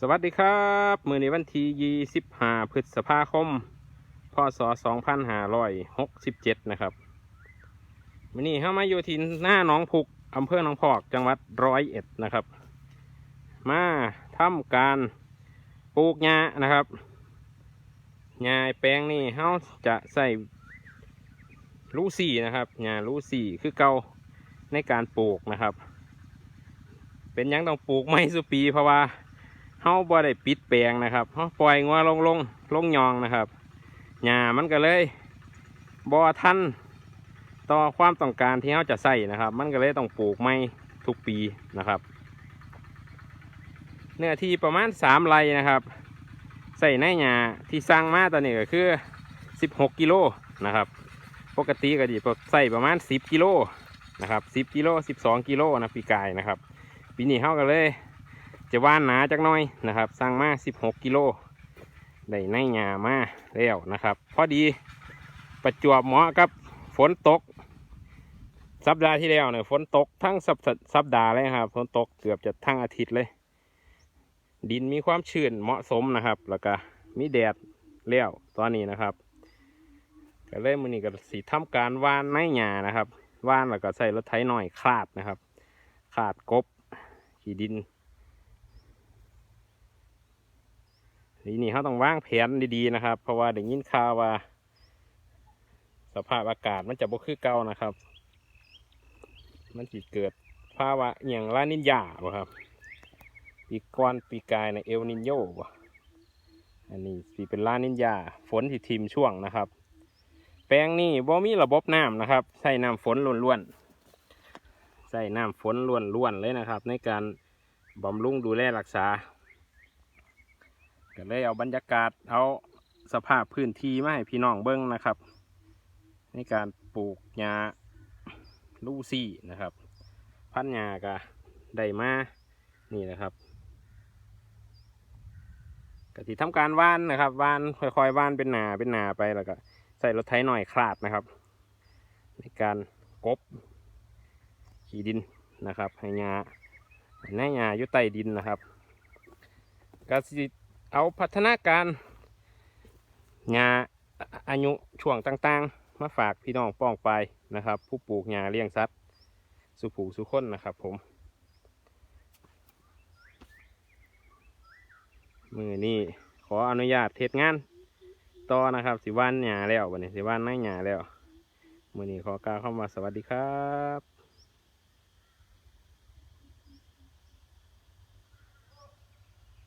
สวัสดีครับ มือในวันที่25พฤษภาคม พศ 2567 นะครับมือนี้เข้ามาอยู่ที่หน้าหนองพุกอำเภอหนองพอก จังหวัดร้อยเอ็ดนะครับ มาทำการปลูกหญ้านะครับหญ้าแปลงนี่เขาจะใส่ลูซี่นะครับหญ้าลูซี่คือเก่าในการปลูกนะครับ เป็นยังต้องปลูกไม่สุปีเพราะว่าาบ่ได้ปิดแปลงนะครับเฮาปล่อยงัวลงลงลงยองนะครับหญ้ามันก็เลยบ่ทันต่อความต้องการที่เฮาจะใส่นะครับ มันก็เลยต้องปลูกไม้ทุกปีนะครับ เนื้อที่ประมาณสามไร่นะครับ ใส่ในหญ้าที่สร้างมาตอนนี้ก็คือ16กิโลนะครับ ปกติก็ดีใส่ประมาณ10กิโลนะครับ10กิโล12กิโลนะปีกายนะครับ ปีนี้เฮาก็เลย จะว่านหนาจักน้อยนะครับสั่งมา 16 กิโลได้ในหยามาแล้วนะครับ พอดีประจวบเหมาะกับฝนตก สัปดาห์ที่แล้วเนี่ยฝนตกทั้งสัปสัปดาห์เลยครับฝนตกเกือบจะทั้งอาทิตย์เลย ดินมีความชื้นเหมาะสมนะครับ แล้วก็มีแดดแล้วตอนนี้นะครับก็เลยมือนี้ก็สีทำการว่านในหยานะครับว่านแล้วก็ใส่รถไถหน่อยคลาดนะครับคลาดกบขี้ดิน ทีนี้เขาต้องวางแผนดีๆนะครับ เพราะว่าได้ยินข่าวว่า สภาพอากาศมันจะบ่คือเก่านะครับ มันสิเกิดภาวะอย่างลานินยาบ่ครับ ปีก่อนปีกายในเอลนินโยบ่อันนี้สิเป็นลานินยา ฝนสิทิมช่วงนะครับ แปลงนี้บ่มีระบบน้ำนะครับ ใส่น้ำฝนล้วนๆใส่น้ำฝนล้วนๆเลยนะครับ ในการบำรุงดูแลรักษา ก็เลยเอาบรรยากาศเอาสภาพพื้นที่มาให้พี่น้องเบิ้งนะครับ ในการปลูกหญ้าลูซี่นะครับ พันหญ้าก็ได้มานี่นะครับกติทำการว่านนะครับว่านค่อยๆว่านเป็นหนาเป็นหนาไปแล้วก็ใส่รถไถหน่อยคลาดนะครับ ในการกบขีดินนะครับให้หญ้าให้หญ้าอยู่ใต้ดินนะครับก็สิ เอาพัฒนาการหญ้าอายุช่วงต่างๆ มาฝากพี่น้องป้องไปนะครับ ผู้ปลูกหญ้าเลี้ยงสัตว์สุผูสุคนนะครับผม มือนี้ขออนุญาตเทศงานต่อนะครับสิว่านหญ้าแล้ววันนี้สิว่านไม้หญ้าแล้ว มือนี้ขอกล่าวเข้ามาสวัสดีครับ